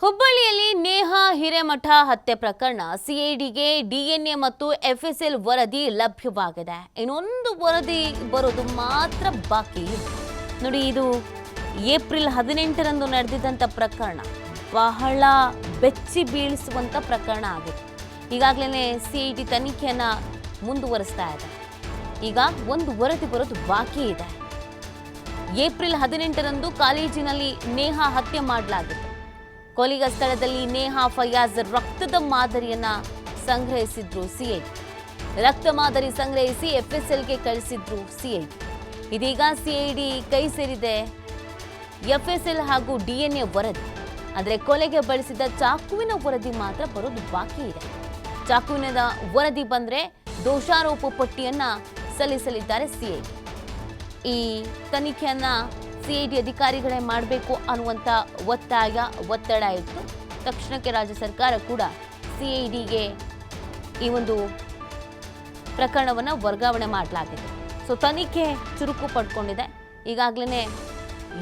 ಹುಬ್ಬಳ್ಳಿಯಲ್ಲಿ ನೇಹಾ ಹಿರೇಮಠ ಹತ್ಯೆ ಪ್ರಕರಣ ಸಿಐಡಿಗೆ ಡಿಎನ್ಎ ಮತ್ತು ಎಫ್ಎಸ್ಎಲ್ ವರದಿ ಲಭ್ಯವಾಗಿದೆ. ಇನ್ನೊಂದು ವರದಿ ಬರೋದು ಮಾತ್ರ ಬಾಕಿ ನೋಡಿ, ಇದು ಏಪ್ರಿಲ್ ಹದಿನೆಂಟರಂದು ನಡೆದಿದ್ದಂಥ ಪ್ರಕರಣ. ಬಹಳ ಬೆಚ್ಚಿ ಬೀಳಿಸುವಂಥ ಪ್ರಕರಣ ಆಗಿದೆ. ಈಗಾಗಲೇ ಸಿಐಡಿ ತನಿಖೆಯನ್ನು ಮುಂದುವರಿಸ್ತಾ ಇದೆ. ಈಗ ಒಂದು ವರದಿ ಬರೋದು ಬಾಕಿ ಇದೆ. ಏಪ್ರಿಲ್ ಹದಿನೆಂಟರಂದು ಕಾಲೇಜಿನಲ್ಲಿ ನೇಹಾ ಹತ್ಯೆ ಮಾಡಲಾಗಿದೆ. ಕೊಲಿಗ ಸ್ಥಳದಲ್ಲಿ ನೇಹಾ ಫಯಾಜ್ ರಕ್ತದ ಮಾದರಿಯನ್ನ ಸಂಗ್ರಹಿಸಿದ್ರು ಸಿಐ ರಕ್ತ ಮಾದರಿ ಸಂಗ್ರಹಿಸಿ ಎಫ್ಎಸ್ಎಲ್ಗೆ ಕಳಿಸಿದ್ರು ಸಿಐ ಇದೀಗ ಸಿಐಡಿ ಕೈ ಸೇರಿದೆ. ಎಫ್ಎಸ್ಎಲ್ ಹಾಗೂ ಡಿಎನ್ಎ ವರದಿ. ಆದರೆ ಕೊಲೆಗೆ ಬಳಸಿದ ಚಾಕುವಿನ ವರದಿ ಮಾತ್ರ ಬರೋದು ಬಾಕಿ ಇದೆ. ಚಾಕುವಿನ ವರದಿ ಬಂದ್ರೆ ದೋಷಾರೋಪ ಪಟ್ಟಿಯನ್ನ ಸಲ್ಲಿಸಲಿದ್ದಾರೆ ಸಿಐ ಈ ತನಿಖೆಯನ್ನ ಸಿಐಡಿ ಅಧಿಕಾರಿಗಳೇ ಮಾಡಬೇಕು ಅನ್ನುವಂಥ ಒತ್ತಾಯ, ಒತ್ತಡ ಇತ್ತು. ತಕ್ಷಣಕ್ಕೆ ರಾಜ್ಯ ಸರ್ಕಾರ ಕೂಡ ಸಿಐಡಿಗೆ ಈ ಒಂದು ಪ್ರಕರಣವನ್ನು ವರ್ಗಾವಣೆ ಮಾಡಲಾಗಿದೆ. ಸೊ ತನಿಖೆ ಚುರುಕು ಪಡ್ಕೊಂಡಿದೆ. ಈಗಾಗಲೇ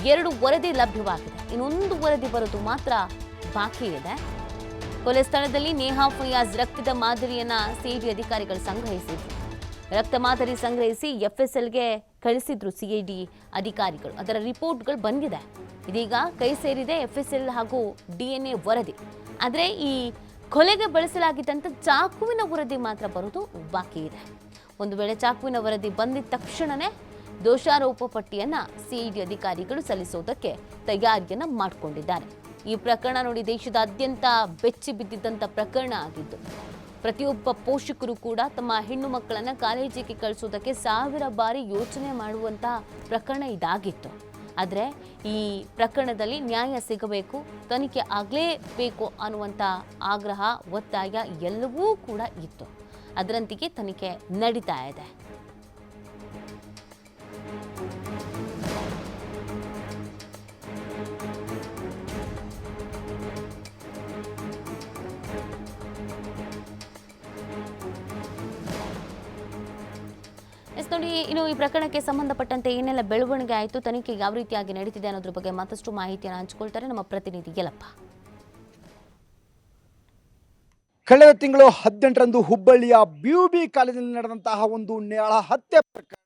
ಎರಡು ವರದಿ ಲಭ್ಯವಾಗಿದೆ. ಇನ್ನೊಂದು ವರದಿ ಬರೋದು ಮಾತ್ರ ಬಾಕಿ ಇದೆ. ಕೊಲೆ ಸ್ಥಳದಲ್ಲಿ ನೇಹಾ ಫಯಾಜ್ ರಕ್ತದ ಮಾದರಿಯನ್ನು ಸಿಐಡಿ ಅಧಿಕಾರಿಗಳು ಸಂಗ್ರಹಿಸಿದ್ರು. ರಕ್ತ ಮಾದರಿ ಸಂಗ್ರಹಿಸಿ ಎಫ್ಎಸ್ಎಲ್ಗೆ ಕಳಿಸಿದ್ರು ಸಿ ಐ ಡಿ ಅಧಿಕಾರಿಗಳು. ಅದರ ರಿಪೋರ್ಟ್ಗಳು ಬಂದಿದೆ. ಇದೀಗ ಕೈ ಸೇರಿದೆ ಎಫ್ ಎಸ್ ಎಲ್ ಹಾಗೂ ಡಿ ಎನ್ ಎ ವರದಿ. ಆದರೆ ಈ ಕೊಲೆಗೆ ಬಳಸಲಾಗಿದ್ದಂಥ ಚಾಕುವಿನ ವರದಿ ಮಾತ್ರ ಬರೋದು ಬಾಕಿ ಇದೆ. ಒಂದು ವೇಳೆ ಚಾಕುವಿನ ವರದಿ ಬಂದಿದ ತಕ್ಷಣವೇ ದೋಷಾರೋಪ ಪಟ್ಟಿಯನ್ನ ಸಿಐಡಿ ಅಧಿಕಾರಿಗಳು ಸಲ್ಲಿಸೋದಕ್ಕೆ ತಯಾರಿಯನ್ನು ಮಾಡಿಕೊಂಡಿದ್ದಾರೆ. ಈ ಪ್ರಕರಣ ನೋಡಿ ದೇಶದಾದ್ಯಂತ ಬೆಚ್ಚಿ ಬಿದ್ದಿದ್ದಂಥ ಪ್ರಕರಣ ಆಗಿದ್ದು. ಪ್ರತಿಯೊಬ್ಬ ಪೋಷಕರು ಕೂಡ ತಮ್ಮ ಹೆಣ್ಣು ಮಕ್ಕಳನ್ನು ಕಾಲೇಜಿಗೆ ಕಳಿಸೋದಕ್ಕೆ ಸಾವಿರ ಬಾರಿ ಯೋಚನೆ ಮಾಡುವಂತಹ ಪ್ರಕರಣ ಇದಾಗಿತ್ತು. ಆದರೆ ಈ ಪ್ರಕರಣದಲ್ಲಿ ನ್ಯಾಯ ಸಿಗಬೇಕು, ತನಿಖೆ ಆಗಲೇಬೇಕು ಅನ್ನುವಂಥ ಆಗ್ರಹ, ಒತ್ತಾಯ ಎಲ್ಲವೂ ಕೂಡ ಇತ್ತು. ಅದರಂತಿಗೆ ತನಿಖೆ ನಡೀತಾ ಇದೆ. ನೋಡಿ, ಇನ್ನು ಈ ಪ್ರಕರಣಕ್ಕೆ ಸಂಬಂಧಪಟ್ಟಂತೆ ಏನೆಲ್ಲ ಬೆಳವಣಿಗೆ ಆಯಿತು, ತನಿಖೆ ಯಾವ ರೀತಿಯಾಗಿ ನಡೀತಿದೆ ಅನ್ನೋದ್ರ ಬಗ್ಗೆ ಮತ್ತಷ್ಟು ಮಾಹಿತಿಯನ್ನು ಹಂಚಿಕೊಳ್ತಾರೆ ನಮ್ಮ ಪ್ರತಿನಿಧಿ ಯಲಪ್ಪ ಕಳೆದ ತಿಂಗಳು ಹದಿನೆಂಟರಂದು ಹುಬ್ಬಳ್ಳಿಯ ಬಿ ಕಾಲೇಜಿನಲ್ಲಿ ನಡೆದಂತಹ ಒಂದು ನೇಳ ಹತ್ಯೆ ಪ್ರಕರಣ.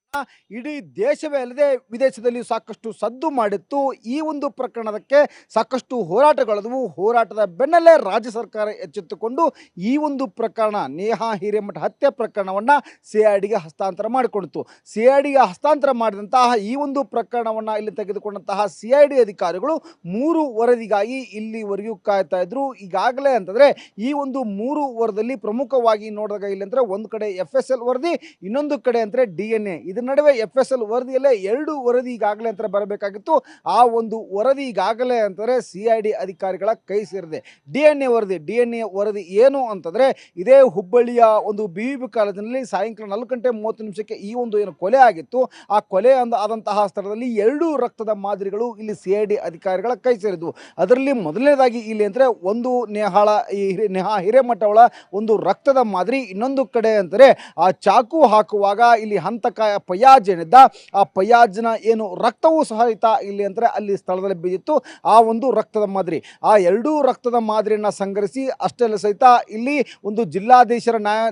ಇಡೀ ದೇಶವೇ ಅಲ್ಲದೆ ವಿದೇಶದಲ್ಲಿ ಸಾಕಷ್ಟು ಸದ್ದು ಮಾಡಿತ್ತು. ಈ ಒಂದು ಪ್ರಕರಣಕ್ಕೆ ಸಾಕಷ್ಟು ಹೋರಾಟಗಳದವು. ಹೋರಾಟದ ಬೆನ್ನಲ್ಲೇ ರಾಜ್ಯ ಸರ್ಕಾರ ಎಚ್ಚೆತ್ತುಕೊಂಡು ಈ ಒಂದು ಪ್ರಕರಣ, ನೇಹಾ ಹಿರೇಮಠ ಹತ್ಯೆ ಪ್ರಕರಣವನ್ನು ಸಿ ಐ ಡಿಗೆ ಹಸ್ತಾಂತರ ಮಾಡಿಕೊಂಡಿತು ಸಿ ಐ ಡಿಗೆ ಹಸ್ತಾಂತರ ಮಾಡಿದಂತಹ ಈ ಒಂದು ಪ್ರಕರಣವನ್ನು ಇಲ್ಲಿ ತೆಗೆದುಕೊಂಡಂತಹ ಸಿ ಐ ಡಿ ಅಧಿಕಾರಿಗಳು ಮೂರು ವರದಿಗಾಗಿ ಇಲ್ಲಿವರೆಗೂ ಕಾಯ್ತಾ ಇದ್ರು. ಈಗಾಗಲೇ ಅಂತಂದರೆ ಈ ಒಂದು ಮೂರು ವರದಲ್ಲಿ ಪ್ರಮುಖವಾಗಿ ನೋಡಿದಾಗ ಇಲ್ಲಿ ಅಂದರೆ ಒಂದು ಕಡೆ ಎಫ್ ಎಸ್ ಎಲ್ ವರದಿ, ಇನ್ನೊಂದು ಕಡೆ ಅಂದರೆ ಡಿ ಎನ್ ಎ. ಇದ್ರ ನಡುವೆ ಎಫ್ ಎಸ್ ಎಲ್ ವರದಿಯಲ್ಲೇ ಎರಡು ವರದಿ ಈಗಾಗಲೇ ಅಂತ ಬರಬೇಕಾಗಿತ್ತು. ಆ ಒಂದು ವರದಿ ಈಗಾಗಲೇ ಅಂತಂದ್ರೆ ಸಿ ಐ ಡಿ ಅಧಿಕಾರಿಗಳ ಕೈ ಸೇರಿದೆ. ಡಿ ಎನ್ ಎ ವರದಿ ಡಿ ಎನ್ ಎ ವರದಿ ಏನು ಅಂತಂದ್ರೆ ಇದೇ ಹುಬ್ಬಳ್ಳಿಯ ಒಂದು ಬಿ ಬಿ ಕಾಲೇಜಿನಲ್ಲಿ ಸಾಯಂಕಾಲ ನಾಲ್ಕು ಗಂಟೆ ಮೂವತ್ತು ನಿಮಿಷಕ್ಕೆ ಈ ಒಂದು ಏನು ಕೊಲೆ ಆಗಿತ್ತು. ಆ ಕೊಲೆ ಅಂದ ಆದಂತಹ ಸ್ಥಳದಲ್ಲಿ ಎರಡು ರಕ್ತದ ಮಾದರಿಗಳು ಇಲ್ಲಿ ಸಿ ಐ ಡಿ ಅಧಿಕಾರಿಗಳ ಕೈ ಸೇರಿದ್ವು. ಅದರಲ್ಲಿ ಮೊದಲನೇದಾಗಿ ಇಲ್ಲಿ ಅಂದರೆ ಒಂದು ನೇಹಾಳ ಈ ನೇಹಾ ಹಿರೇಮಠವಳ ಒಂದು ರಕ್ತದ ಮಾದರಿ, ಇನ್ನೊಂದು ಕಡೆ ಅಂದರೆ ಆ ಚಾಕು ಹಾಕುವಾಗ ಇಲ್ಲಿ ಹಂತಕ ಪಯಾಜ್ ಏನಿದ್ದ ಆ ಪಯಾಜ್ನ ಏನು ರಕ್ತವೂ ಸಹಿತ ಇಲ್ಲಿ ಅಂದರೆ ಅಲ್ಲಿ ಸ್ಥಳದಲ್ಲಿ ಬಿದ್ದಿತ್ತು. ಆ ಒಂದು ರಕ್ತದ ಮಾದರಿ, ಆ ಎರಡೂ ರಕ್ತದ ಮಾದರಿಯನ್ನು ಸಂಗ್ರಹಿಸಿ ಅಷ್ಟೆಲ್ಲ ಸಹಿತ ಇಲ್ಲಿ ಒಂದು ಜಿಲ್ಲಾಧೀಶರ ನ್ಯಾಯ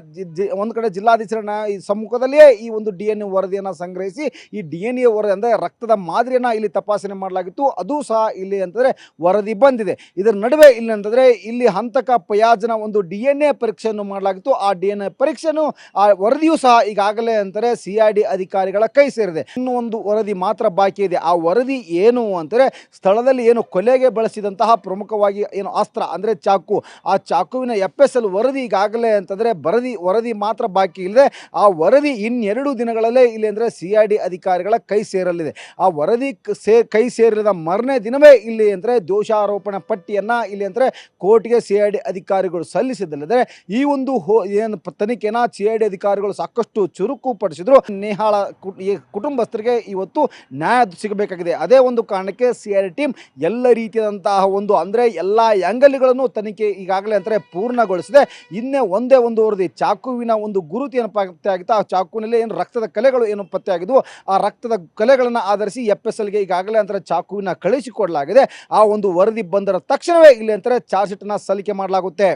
ಒಂದು ಕಡೆ ಜಿಲ್ಲಾಧೀಶರ ನ್ಯಾಯ ಸಮ್ಮುಖದಲ್ಲಿಯೇ ಈ ಒಂದು ಡಿ ಎನ್ ಎ ವರದಿಯನ್ನು ಸಂಗ್ರಹಿಸಿ ಈ ಡಿ ಎನ್ ಎ ವರದಿ ಅಂದರೆ ರಕ್ತದ ಮಾದರಿಯನ್ನು ಇಲ್ಲಿ ತಪಾಸಣೆ ಮಾಡಲಾಗಿತ್ತು. ಅದು ಸಹ ಇಲ್ಲಿ ಅಂತಂದರೆ ವರದಿ ಬಂದಿದೆ. ಇದರ ನಡುವೆ ಇಲ್ಲಿ ಅಂತಂದರೆ ಇಲ್ಲಿ ಹಂತಕ ಪಯಾಜ್ನ ಒಂದು ಡಿ ಎನ್ ಎ ಪರೀಕ್ಷೆಯನ್ನು ಮಾಡಲಾಗಿತ್ತು. ಆ ಡಿ ಎನ್ ಎ ಪರೀಕ್ಷೆಯನ್ನು, ಆ ವರದಿಯೂ ಸಹ ಈಗಾಗಲೇ ಅಂತಾರೆ ಸಿ ಐ ಡಿ ಅಧಿಕಾರಿಗಳ ಕೈ ಸೇರಿದೆ. ಇನ್ನೂ ಒಂದು ವರದಿ ಮಾತ್ರ ಬಾಕಿ ಇದೆ. ಆ ವರದಿ ಏನು ಅಂದರೆ ಸ್ಥಳದಲ್ಲಿ ಏನು ಕೊಲೆಗೆ ಬಳಸಿದಂತಹ ಪ್ರಮುಖವಾಗಿ ಏನು ಅಸ್ತ್ರ ಅಂದರೆ ಚಾಕು. ಆ ಚಾಕುವಿನ ಎಫ್ ಎಸ್ ವರದಿ ಈಗಾಗಲೇ ಅಂತಂದರೆ ವರದಿ ವರದಿ ಮಾತ್ರ ಬಾಕಿ ಇಲ್ಲದೆ, ಆ ವರದಿ ಇನ್ನೆರಡು ದಿನಗಳಲ್ಲೇ ಇಲ್ಲಿ ಅಂದರೆ ಸಿ ಐ ಡಿ ಅಧಿಕಾರಿಗಳ ಕೈ ಸೇರಲಿದೆ. ಆ ವರದಿ ಕ- ಸೇ, ಕೈ ಸೇರಿದ ಮರನೇ ದಿನವೇ ಇಲ್ಲಿ ಅಂದರೆ ದೋಷಾರೋಪಣೆ ಪಟ್ಟಿಯನ್ನು ಇಲ್ಲಿ ಅಂದರೆ ಕೋರ್ಟ್ಗೆ ಸಿ ಐ ಡಿ ಅಧಿಕಾರಿಗಳು ಸಲ್ಲಿಸಿದ್ದಲ್ಲದೆ ಈ ಒಂದು ಹೋ, ಏನು ತನಿಖೆನ ಸಿ ಐ ಡಿ ಅಧಿಕಾರಿಗಳು ಸಾಕಷ್ಟು ಚುರುಕು ಪಡಿಸಿದ್ರು ನೇಹಾಳ ಈ ಕುಟುಂಬಸ್ಥರಿಗೆ ಇವತ್ತು ನ್ಯಾಯ ಸಿಗಬೇಕಾಗಿದೆ. ಅದೇ ಒಂದು ಕಾರಣಕ್ಕೆ ಸಿ ಆರ್ ಟೀಮ್ ಎಲ್ಲ ರೀತಿಯಾದಂತಹ ಒಂದು ಅಂದರೆ ಎಲ್ಲ ಆ್ಯಂಗಲ್ಗಳನ್ನು ತನಿಖೆ ಈಗಾಗಲೇ ಅಂತಾರೆ ಪೂರ್ಣಗೊಳಿಸಿದೆ. ಇನ್ನೇ ಒಂದೇ ಒಂದು ವರದಿ, ಚಾಕುವಿನ ಒಂದು ಗುರುತು ಏನು ಪತ್ತೆ ಆಗಿತ್ತು, ಆ ಚಾಕುವಿನಲ್ಲಿ ಏನು ರಕ್ತದ ಕಲೆಗಳು ಏನು ಪತ್ತೆ ಆಗಿದ್ವು, ಆ ರಕ್ತದ ಕಲೆಗಳನ್ನು ಆಧರಿಸಿ ಎಫ್ ಎಸ್ ಎಲ್ಗೆ ಈಗಾಗಲೇ ಅಂತಾರೆ ಚಾಕುವಿನ ಕಳಿಸಿಕೊಡಲಾಗಿದೆ ಆ ಒಂದು ವರದಿ ಬಂದರ ತಕ್ಷಣವೇ ಇಲ್ಲಿ ಅಂತಾರೆ ಚಾರ್ಜ್ ಶೀಟನ್ನು ಸಲ್ಲಿಕೆ ಮಾಡಲಾಗುತ್ತೆ.